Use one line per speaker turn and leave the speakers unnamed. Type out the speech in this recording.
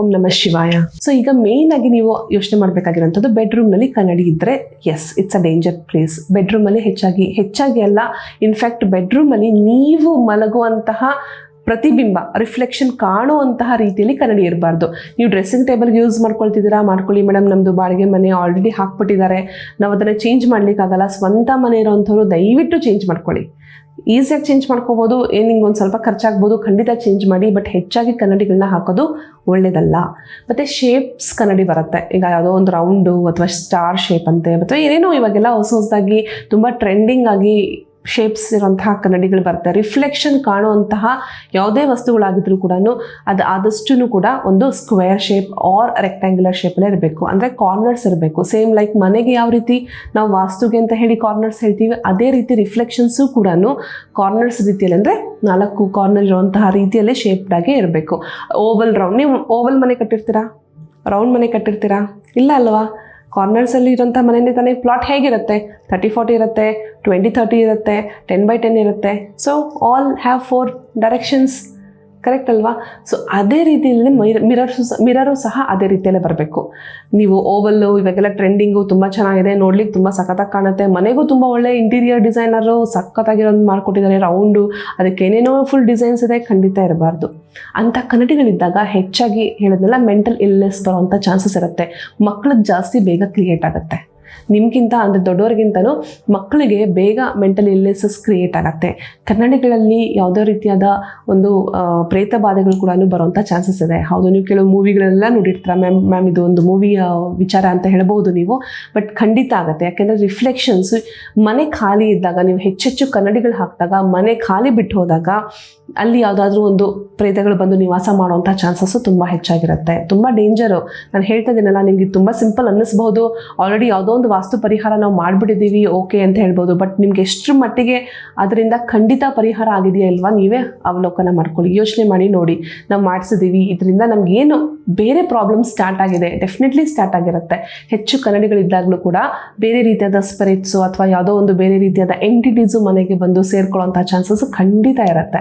ಓಂ ನಮ ಶಿವಾಯ. ಸೊ ಈಗ ಮೇನ್ ಆಗಿ ನೀವು ಯೋಚನೆ ಮಾಡಬೇಕಾಗಿರೋಂಥದ್ದು ಬೆಡ್ರೂಮ್ನಲ್ಲಿ ಕನ್ನಡಿ ಇದ್ರೆ yes it's a danger place bedroom ಅಲ್ಲಿ ಹೆಚ್ಚಾಗಿ ಹೆಚ್ಚಾಗಿ ಅಲ್ಲ ಇನ್ಫ್ಯಾಕ್ಟ್ ಬೆಡ್ರೂಮ್ ಅಲ್ಲಿ ನೀವು ಮಲಗುವಂತಹ ಪ್ರತಿಬಿಂಬ ರಿಫ್ಲೆಕ್ಷನ್ ಕಾಣುವಂತಹ ರೀತಿಯಲ್ಲಿ ಕನ್ನಡಿ ಇರಬಾರ್ದು. ನೀವು ಡ್ರೆಸ್ಸಿಂಗ್ ಟೇಬಲ್ಗೆ ಯೂಸ್ ಮಾಡ್ಕೊಳ್ತಿದ್ದೀರಾ, ಮಾಡ್ಕೊಳ್ಳಿ ಮೇಡಮ್ ನಮ್ಮದು ಬಾಡಿಗೆ ಮನೆ ಆಲ್ರೆಡಿ ಹಾಕ್ಬಿಟ್ಟಿದ್ದಾರೆ. ನಾವು ಅದನ್ನು ಚೇಂಜ್ ಮಾಡಲಿಕ್ಕಾಗಲ್ಲ, ಸ್ವಂತ ಮನೆ ಇರೋವಂಥವ್ರು ದಯವಿಟ್ಟು ಚೇಂಜ್ ಮಾಡ್ಕೊಳ್ಳಿ. ಈಸಿಯಾಗಿ ಚೇಂಜ್ ಮಾಡ್ಕೋಬೋದು, ಏನು ನಿಂಗೆ ಒಂದು ಸ್ವಲ್ಪ ಖರ್ಚಾಗ್ಬೋದು, ಖಂಡಿತ ಚೇಂಜ್ ಮಾಡಿ ಬಟ್ ಹೆಚ್ಚಾಗಿ ಕನ್ನಡಿಗಳನ್ನ ಹಾಕೋದು ಒಳ್ಳೇದಲ್ಲ. ಮತ್ತು ಶೇಪ್ಸ್ ಕನ್ನಡಿ ಬರುತ್ತೆ. ಈಗ ಯಾವುದೋ ಒಂದು ರೌಂಡು ಅಥವಾ ಸ್ಟಾರ್ ಶೇಪ್ ಅಂತೆ, ಅಥವಾ ಏನೇನೋ ಇವಾಗೆಲ್ಲ ಹೊಸ ಹೊಸದಾಗಿ ತುಂಬ ಟ್ರೆಂಡಿಂಗ್ ಆಗಿ ಶೇಪ್ಸ್ ಇರುವಂತಹ ಕನ್ನಡಿಗಳು ಬರುತ್ತೆ ರಿಫ್ಲೆಕ್ಷನ್ ಕಾಣುವಂತಹ ಯಾವುದೇ ವಸ್ತುಗಳಾಗಿದ್ರೂ ಕೂಡ ಅದು ಆದಷ್ಟು ಕೂಡ ಒಂದು ಸ್ಕ್ವೇರ್ ಶೇಪ್ ಆರ್ ರೆಕ್ಟ್ಯಾಂಗ್ಯುಲರ್ ಶೇಪಲ್ಲೇ ಇರಬೇಕು. ಅಂದರೆ ಕಾರ್ನರ್ಸ್ ಇರಬೇಕು. ಸೇಮ್ ಲೈಕ್ ಮನೆಗೆ ಯಾವ ರೀತಿ ನಾವು ವಾಸ್ತುಗೆ ಅಂತ ಹೇಳಿ ಕಾರ್ನರ್ಸ್ ಹೇಳ್ತೀವಿ, ಅದೇ ರೀತಿ ರಿಫ್ಲೆಕ್ಷನ್ಸು ಕೂಡ ಕಾರ್ನರ್ಸ್ ರೀತಿಯಲ್ಲಿ ಅಂದರೆ ನಾಲ್ಕು ಕಾರ್ನರ್ ಇರುವಂತಹ ರೀತಿಯಲ್ಲೇ ಶೇಪ್ಡಾಗೆ ಇರಬೇಕು. ಓವಲ್ ರೌಂಡ್ ನೀವು ಓವಲ್ ಮನೆ ಕಟ್ಟಿರ್ತೀರಾ? ರೌಂಡ್ ಮನೆ ಕಟ್ಟಿರ್ತೀರಾ? ಇಲ್ಲ ಅಲ್ವಾ? ಕಾರ್ನರ್ಸಲ್ಲಿ ಇರೋಂಥ ಮನೆಯೇ ತಾನೇ ಪ್ಲಾಟ್ ಹೇಗಿರುತ್ತೆ? ತರ್ಟಿ ಫೋರ್ಟಿ ಇರುತ್ತೆ ಟ್ವೆಂಟಿ ಥರ್ಟಿ ಇರುತ್ತೆ ಟೆನ್ ಬೈ ಟೆನ್ ಇರುತ್ತೆ. So all have four directions correct ಅಲ್ವಾ? ಸೊ ಅದೇ ರೀತಿಯಲ್ಲಿ ಮಿರರ್ಸು ಮಿರರು ಸಹ ಅದೇ ರೀತಿಯಲ್ಲೇ ಬರಬೇಕು. ನೀವು ಓವಲ್ಲು ಇವಾಗೆಲ್ಲ ಟ್ರೆಂಡಿಂಗು ತುಂಬ ಚೆನ್ನಾಗಿದೆ, ನೋಡ್ಲಿಕ್ಕೆ ತುಂಬ ಸಖತ್ತಾಗಿ ಕಾಣುತ್ತೆ. ಮನೆಗೂ ತುಂಬ ಒಳ್ಳೆ ಇಂಟೀರಿಯರ್ ಡಿಸೈನರು ಸಖತ್ತಾಗಿರೋದು ಮಾಡಿಕೊಟ್ಟಿದ್ದಾರೆ ರೌಂಡು ಅದಕ್ಕೆ ಏನೇನೋ ಫುಲ್ ಡಿಸೈನ್ಸ್ ಇದೆ, ಖಂಡಿತ ಇರಬಾರ್ದು. ಅಂಥ ಕನ್ನಡಿಗಳಿದ್ದಾಗ ಹೆಚ್ಚಾಗಿ ಹೇಳೋದೆಲ್ಲ ಮೆಂಟಲ್ ಇಲ್ನೆಸ್ ಬರೋವಂಥ ಚಾನ್ಸಸ್ ಇರುತ್ತೆ. ಮಕ್ಕಳು ಜಾಸ್ತಿ ಬೇಗ ಕ್ರಿಯೇಟ್ ಆಗುತ್ತೆ. ನಿಮ್ಗಿಂತ, ಅಂದರೆ ದೊಡ್ಡವ್ರಿಗಿಂತಲೂ ಮಕ್ಕಳಿಗೆ ಬೇಗ ಮೆಂಟಲ್ ಇಲ್ನೆಸಸ್ ಕ್ರಿಯೇಟ್ ಆಗುತ್ತೆ. ಕನ್ನಡಿಗಳಲ್ಲಿ ಯಾವುದೋ ರೀತಿಯಾದ ಒಂದು ಪ್ರೇತ ಬಾಧೆಗಳು ಕೂಡ ಬರುವಂಥ ಚಾನ್ಸಸ್ ಇದೆ. ಹೌದು, ನೀವು ಕೆಲವು ಮೂವಿಗಳೆಲ್ಲ ನೋಡಿರ್ತೀರ, ಮ್ಯಾಮ್ ಮ್ಯಾಮ್ ಇದು ಒಂದು ಮೂವಿಯ ವಿಚಾರ ಅಂತ ಹೇಳ್ಬೋದು ನೀವು ಬಟ್ ಖಂಡಿತ ಆಗುತ್ತೆ. ಯಾಕೆಂದರೆ ರಿಫ್ಲೆಕ್ಷನ್ಸ್ ಮನೆ ಖಾಲಿ ಇದ್ದಾಗ, ನೀವು ಹೆಚ್ಚೆಚ್ಚು ಕನ್ನಡಿಗಳು ಹಾಕಿದಾಗ, ಮನೆ ಖಾಲಿ ಬಿಟ್ಟು ಹೋದಾಗ ಅಲ್ಲಿ ಯಾವುದಾದ್ರೂ ಒಂದು ಪ್ರೇತಗಳು ಬಂದು ನಿವಾಸ ಮಾಡುವಂಥ ಚಾನ್ಸಸ್ಸು ತುಂಬ ಹೆಚ್ಚಾಗಿರುತ್ತೆ. ತುಂಬ ಡೇಂಜರು ನಾನು ಹೇಳ್ತಾ ಇದ್ದೀನಲ್ಲ ನಿಮಗೆ ತುಂಬ ಸಿಂಪಲ್ ಅನ್ನಿಸ್ಬೋದು ಆಲ್ರೆಡಿ ಯಾವುದೋ ಒಂದು ವಾಸ್ತು ಪರಿಹಾರ ನಾವು ಮಾಡಿಬಿಟ್ಟಿದ್ದೀವಿ ಓಕೆ ಅಂತ ಹೇಳ್ಬೋದು ಬಟ್ ನಿಮ್ಗೆ ಎಷ್ಟರ ಮಟ್ಟಿಗೆ ಅದರಿಂದ ಖಂಡಿತ ಪರಿಹಾರ ಆಗಿದೆಯಾ ಇಲ್ವಾ, ನೀವೇ ಅವಲೋಕನ ಮಾಡ್ಕೊಳ್ಳಿ. ಯೋಚನೆ ಮಾಡಿ ನೋಡಿ. ನಾವು ಮಾಡಿಸಿದ್ದೀವಿ, ಇದರಿಂದ ನಮಗೇನು ಬೇರೆ ಪ್ರಾಬ್ಲಮ್ ಸ್ಟಾರ್ಟ್ ಆಗಿದೆ ಡೆಫಿನೆಟ್ಲಿ ಸ್ಟಾರ್ಟ್ ಆಗಿರುತ್ತೆ. ಹೆಚ್ಚು ಕನ್ನಡಿಗಳಿದ್ದಾಗಲೂ ಕೂಡ ಬೇರೆ ರೀತಿಯಾದ ಸ್ಪಿರಿಟ್ಸು ಅಥವಾ ಯಾವುದೋ ಒಂದು ಬೇರೆ ರೀತಿಯಾದ ಎಂಟಿಟೀಸು ಮನೆಗೆ ಬಂದು ಸೇರ್ಕೊಳ್ಳೋಂಥ ಚಾನ್ಸಸ್ ಖಂಡಿತ ಇರುತ್ತೆ.